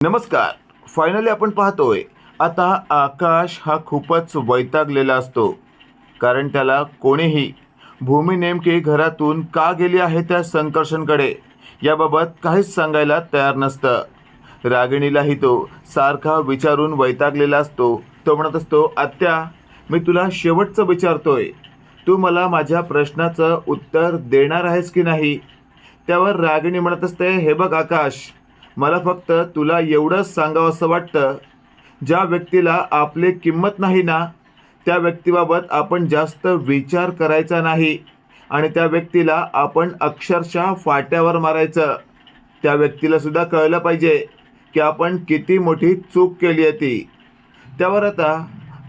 नमस्कार. फायनली आपण पाहतोय आता आकाश हा खूपच वैतागलेला असतो. कारण त्याला कोणीही भूमी नेमकी घरातून का गेली आहे त्या संकर्षणकडे याबाबत काहीच सांगायला तयार नसतं. रागिणीलाही तो सारखा विचारून वैतागलेला असतो. तो म्हणत असतो आत्या मी तुला शेवटचं विचारतोय. तू मला माझ्या प्रश्नाचं उत्तर देणार आहेस की नाही? त्यावर रागिणी म्हणत असते हे बघ आकाश मला फक्त तुला एवढंच सांगावं असं वाटतं ज्या व्यक्तीला आपली किंमत नाही ना त्या व्यक्तीबाबत आपण जास्त विचार करायचा नाही आणि त्या व्यक्तीला आपण अक्षरशः फाट्यावर मारायचं. त्या व्यक्तीला सुद्धा कळलं पाहिजे की आपण किती मोठी चूक केली आहे ती. त्यावर आता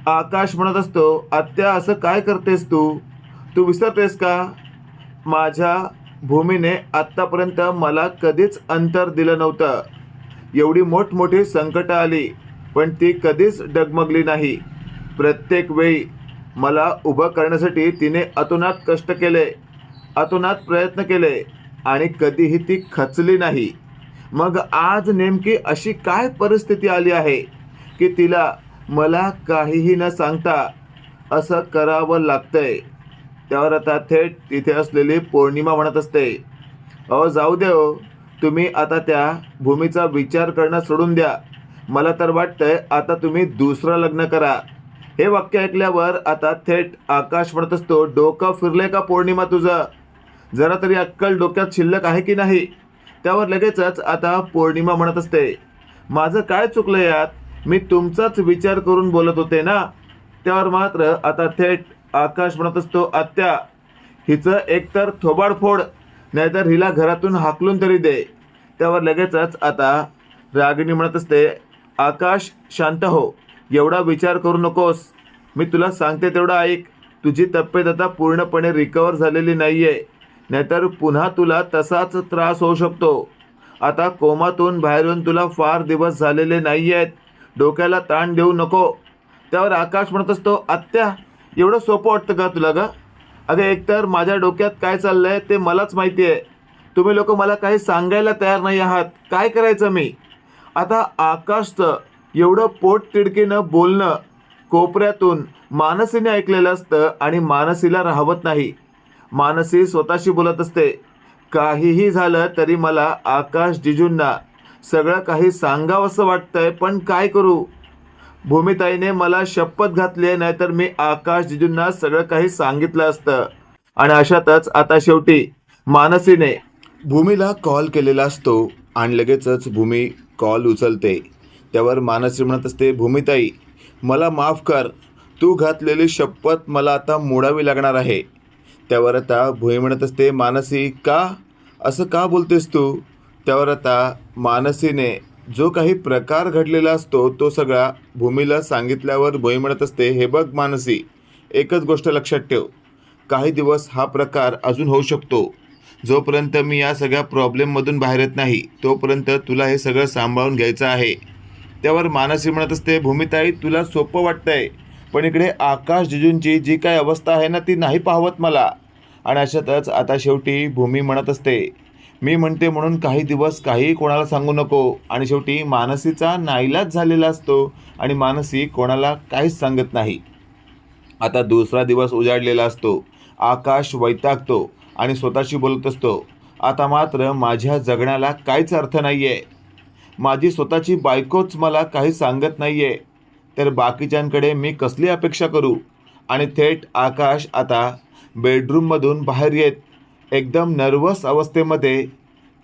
आकाश म्हणत असतो आत्या असं काय करतेस तू? तू विसरतेस का? माझ्या भूमीने आत्तापर्यंत मला कधीच अंतर दिलं नव्हतं. एवढी मोठमोठी संकटं आली पण ती कधीच डगमगली नाही. प्रत्येक वेळी मला उभं करण्यासाठी तिने अतोनात कष्ट केले अतोनात प्रयत्न केले आणि कधीही ती खचली नाही. मग आज नेमकी अशी काय परिस्थिती आली आहे की तिला मला काहीही न सांगता असं करावं लागतंय? त्यावर आता थेट तिथे असलेली पौर्णिमा म्हणत असते. अहो जाऊ देव हो. तुम्ही आता त्या भूमीचा विचार करणं सोडून द्या. मला तर वाटतंय आता तुम्ही दुसरं लग्न करा. हे वाक्य ऐकल्यावर आता थेट आकाश म्हणत असतो डोकं फिरले का पौर्णिमा तुझं? जरा तरी अक्कल डोक्यात शिल्लक आहे की नाही? त्यावर लगेचच आता पौर्णिमा म्हणत असते माझं काय चुकलं यात? मी तुमचाच विचार करून बोलत होते ना? त्यावर मात्र आता थेट आकाश म्हणत असतो आत्या हिचं एकतर थोबाडफोड नाहीतर हिला घरातून हाकलून तरी दे. त्यावर लगेचच आता रागिणी म्हणत असते आकाश शांत हो एवढा विचार करू नकोस. मी तुला सांगते तेवढं ऐक. तुझी तब्येत आता पूर्णपणे रिकवर झालेली नाही आहे नाहीतर पुन्हा तुला तसाच त्रास होऊ शकतो. आता कोमातून बाहेरून तुला फार दिवस झालेले नाही आहेत डोक्याला ताण देऊ नको. त्यावर आकाश म्हणत असतो आत्या एवढं सोपं वाटतं का तुला का अगं एकतर माझ्या डोक्यात काय चाललं आहे ते मलाच माहिती आहे. तुम्ही लोक मला काही सांगायला तयार नाही आहात. काय करायचं मी? आता आकाशचं एवढं पोट तिडकीनं बोलणं कोपऱ्यातून मानसीने ऐकलेलं असतं आणि मानसीला राहवत नाही. मानसी स्वतःशी बोलत असते. काहीही झालं तरी मला आकाश जिजूंना सगळं काही सांगावंसं वाटतंय पण काय करू? भूमिताईने मला शपथ घातली आहे नाहीतर मी आकाश जिजूंना सगळं काही सांगितलं असतं. आणि अशातच आता शेवटी मानसीने भूमीला कॉल केलेला असतो आणि लगेचच भूमी कॉल उचलते. त्यावर मानसी म्हणत असते भूमिताई मला माफ कर. तू घातलेली शपथ मला आता मोडावी लागणार आहे. त्यावर आता भूमी म्हणत असते मानसी का? असं का बोलतेस तू? त्यावर आता मानसीने जो काही प्रकार घडलेला असतो तो सगळा भूमीला सांगितल्यावर भुई म्हणत असते हे बघ मानसी एकच गोष्ट लक्षात ठेव. काही दिवस हा प्रकार अजून होऊ शकतो. जोपर्यंत मी या सगळ्या प्रॉब्लेममधून बाहेर येत नाही तोपर्यंत तुला हे सगळं सांभाळून घ्यायचं आहे. त्यावर मानसी म्हणत असते भूमिताई तुला सोपं वाटतंय पण इकडे आकाश जिजूंची जी काय अवस्था आहे ना ती नाही पाहवत मला. आणि अशातच आता शेवटी भूमी म्हणत असते मी म्हणते म्हणून काही दिवस काही कोणाला सांगू नको. आणि शेवटी मानसीचा नाईलाज झालेला असतो आणि मानसी कोणाला काहीच सांगत नाही. आता दुसरा दिवस उजाडलेला असतो. आकाश वैतागतो आणि स्वतःशी बोलत असतो. आता मात्र माझ्या जगण्याला काहीच अर्थ नाही आहे माझी स्वतःची बायकोच मला काही सांगत नाही आहे तर बाकीच्यांकडे मी कसली अपेक्षा करू? आणि थेट आकाश आता बेडरूममधून बाहेर येत एकदम नर्वस अवस्थेमध्ये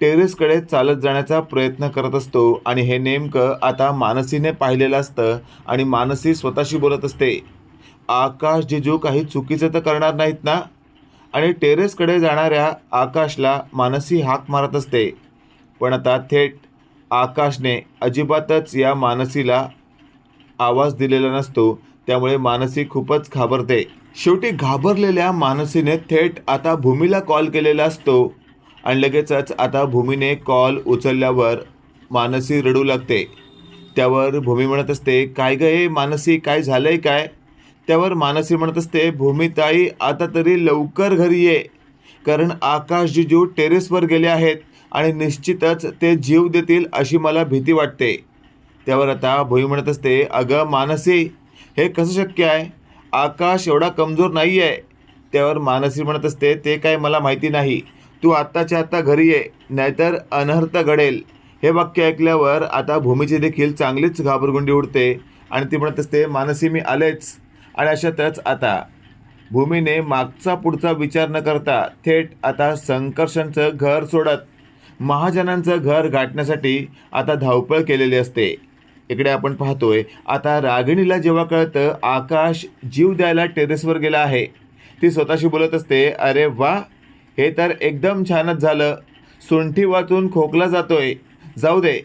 टेरेसकडे चालत जाण्याचा प्रयत्न करत असतो आणि हे नेमकं आता मानसीने पाहिलेलं असतं आणि मानसी स्वतःशी बोलत असते. आकाश जिजू काही चुकीचं तर करणार नाहीत ना? आणि टेरेसकडे जाणाऱ्या आकाशला मानसी हाक मारत असते. पण आता थेट आकाशने अजिबातच या मानसीला आवाज दिलेला नसतो. त्यामुळे मानसी खूपच घाबरते. शेवटी घाबरलेल्या मानसीने थेट आता भूमीला कॉल केलेला असतो. आणि लगेचच आता भूमीने कॉल उचलल्यावर मानसी रडू लागते. त्यावर भूमी म्हणत असते काय ग हे मानसी काय झालंय काय? त्यावर मानसी म्हणत असते भूमिताई आता तरी लवकर घरी ये. कारण आकाश जिजू टेरेसवर गेले आहेत आणि निश्चितच ते जीव देतील अशी मला भीती वाटते. त्यावर आता भूमी म्हणत असते अगं मानसी हे कसं शक्य आहे? आकाश एवढा कमजोर नाही आहे त्यावर मानसी म्हणत असते ते काय मला माहिती नाही. तू आत्ताच्या आत्ता घरी ये नाहीतर अनर्थ घडेल. हे वाक्य ऐकल्यावर आता भूमीची देखील चांगलीच घाबरगुंडी उडते आणि ती म्हणत असते मानसी मी आलेच आणि अशातच आता. भूमीने मागचा पुढचा विचार न करता थेट आता संकर्षणचं घर सोडत महाजनांचं घर गाठण्यासाठी आता धावपळ केलेली असते. इकडे आपण पाहतोय आता रागिणीला जेव्हा कळतं आकाश जीव द्यायला टेरेसवर गेला आहे ती स्वतःशी बोलत असते अरे वा हे तर एकदम छानच झालं. सुंठी वाचून खोकला जातोय. जाऊ दे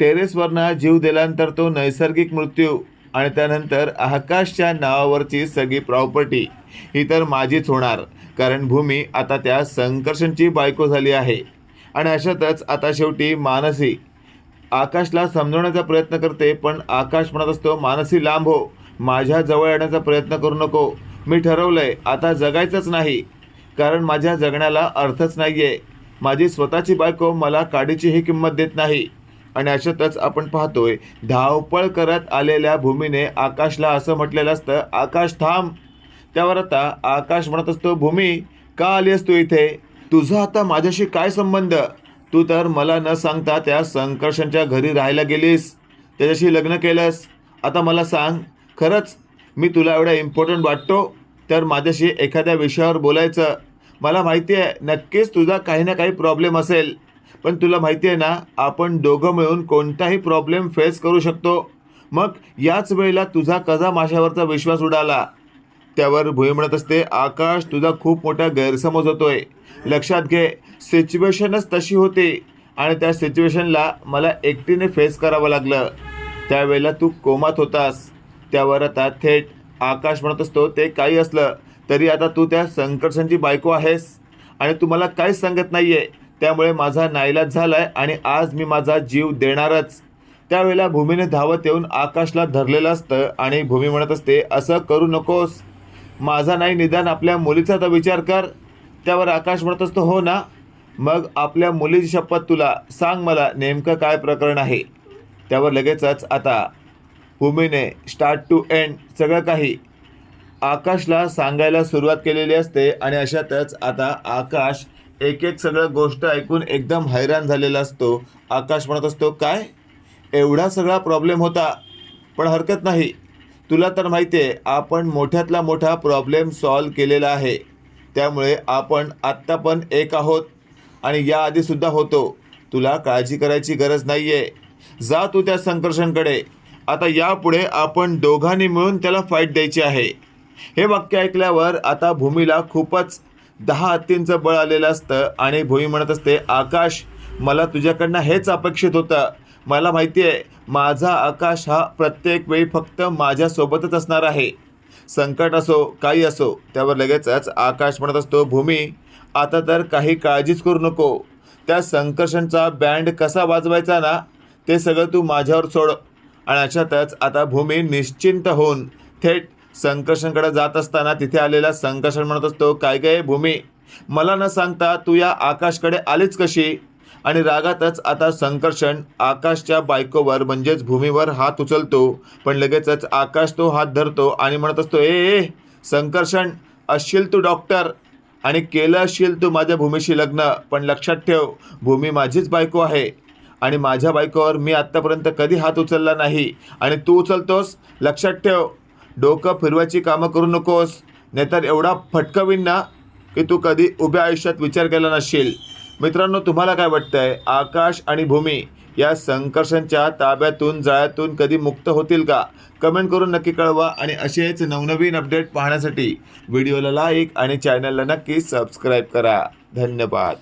टेरेसवरनं जीव दिल्यानंतर तो नैसर्गिक मृत्यू आणि त्यानंतर आकाशच्या नावावरची सगळी प्रॉपर्टी. ही तर माझीच होणार कारण भूमी आता त्या संकर्षणची बायको झाली आहे. आणि अशातच आता शेवटी मानसी आकाशला समजवण्याचा प्रयत्न करते पण आकाश म्हणत असतो मानसी लांब हो माझ्या जवळ येण्याचा प्रयत्न करू नको. मी ठरवलंय आता जगायचंच नाही कारण माझ्या जगण्याला अर्थच नाही आहे माझी स्वतःची बायको मला काडीचीही किंमत देत नाही. आणि अशातच आपण पाहतोय धावपळ करत आलेल्या भूमीने आकाशला असं म्हटलेलं असतं आकाश थांब. त्यावर आता आकाश म्हणत असतो भूमी का आली तू इथे? तुझा आता माझ्याशी काय संबंध? तू तर मला न सांगता त्या संकर्षणच्या घरी राहायला गेलीस. त्याच्याशी लग्न केलंस. आता मला सांग खरंच मी तुला एवढा इम्पॉर्टंट वाटतो? तर माझ्याशी एखाद्या विषयावर बोलायचं. मला माहिती आहे नक्कीच तुझा काही ना काही प्रॉब्लेम असेल. पण तुला माहिती आहे ना आपण दोघं मिळून कोणताही प्रॉब्लेम फेस करू शकतो. मग याच वेळेला तुझा कजा माशावरचा विश्वास उडाला? त्यावर भुई म्हणत असते आकाश तुझा खूप मोठा गैरसमज होतोय. लक्षात घे सिच्युएशनच तशी होती आणि त्या सिच्युएशनला मला एकटीने फेस करावं लागलं. त्यावेळेला तू कोमात होतास. त्यावर आता थेट आकाश म्हणत असतो ते काही असलं तरी आता तू त्या संकर्षणची बायको आहेस आणि तू मला काहीच सांगत नाही आहे त्यामुळे माझा नाईलाज झाला आहे आणि आज मी माझा जीव देणारच. त्यावेळेला भूमीने धावत येऊन आकाशला धरलेलं असतं आणि भूमी म्हणत असते असं करू नकोस. माझा नाही निदान आपल्या मुलीचा तर विचार कर. त्यावर आकाश म्हणत असतो हो ना. मग आपल्या मुलीची शपथ तुला सांग मला नेमकं काय प्रकरण आहे? त्यावर लगेचच आता भूमीने स्टार्ट टू एंड सगळं काही आकाशला सांगायला सुरुवात केलेली असते आणि अशातच आता आकाश एक एक सगळं गोष्ट ऐकून एकदम हैराण झालेला असतो. आकाश म्हणत असतो काय? एवढा सगळा प्रॉब्लेम होता पण हरकत नाही. तुला तर माहिती आहे आपण मोठ्यातला मोठा प्रॉब्लेम सॉल्व केलेला आहे. त्यामुळे आपण आत्ता पण एक आहोत आणि याआधीसुद्धा होतो. तुला काळजी करायची गरज नाही आहे जा तू त्या संकर्षणकडे आता यापुढे आपण दोघांनी मिळून त्याला फाईट द्यायची आहे. हे वाक्य ऐकल्यावर आता भूमीला खूपच दहा हत्तींचं बळ आलेलं असतं आणि भूमी म्हणत असते आकाश मला तुझ्याकडनं हेच अपेक्षित होतं. मला माहिती आहे माझा आकाश हा प्रत्येक वेळी फक्त माझ्यासोबतच असणार आहे. संकट असो काही असो त्यावर लगेचच आकाश म्हणत असतो भूमी आता तर काही काळजीच करू नको. त्या संकर्षणचा बँड कसा वाजवायचा ना ते सगळं तू माझ्यावर सोड. आणि अशातच आता भूमी निश्चिंत होऊन थेट संकर्षणकडे जात असताना तिथे आलेला संकर्षण म्हणत असतो काय काय भूमी? मला न सांगता तू या आकाशकडे आलीच कशी? आणि रागातच आता संकर्षण आकाशच्या बायकोवर म्हणजेच भूमीवर हात उचलतो. पण लगेचच आकाश तो हात धरतो आणि म्हणत असतो ए ए संकर्षण असशील तू डॉक्टर आणि केलं असशील तू माझ्या भूमीशी लग्न पण लक्षात ठेव भूमी माझीच बायको आहे आणि माझ्या बायकोवर मी आत्तापर्यंत कधी हात उचलला नाही आणि तू उचलतोस लक्षात ठेव डोकं फिरवायची कामं करू नकोस नाहीतर एवढा फटकवीन ना की तू कधी उभ्या आयुष्यात विचार केला नसशील. मित्रांनो तुम्हाला काय वाटतंय? आकाश आणि भूमी या संकर्षांच्या ताब्यातून जाळ्यातून कधी मुक्त होतील का? कमेंट करून नक्की कळवा आणि असेच नवनवीन अपडेट पाहण्यासाठी व्हिडिओला लाईक आणि चॅनलला नक्की सबस्क्राईब करा. धन्यवाद.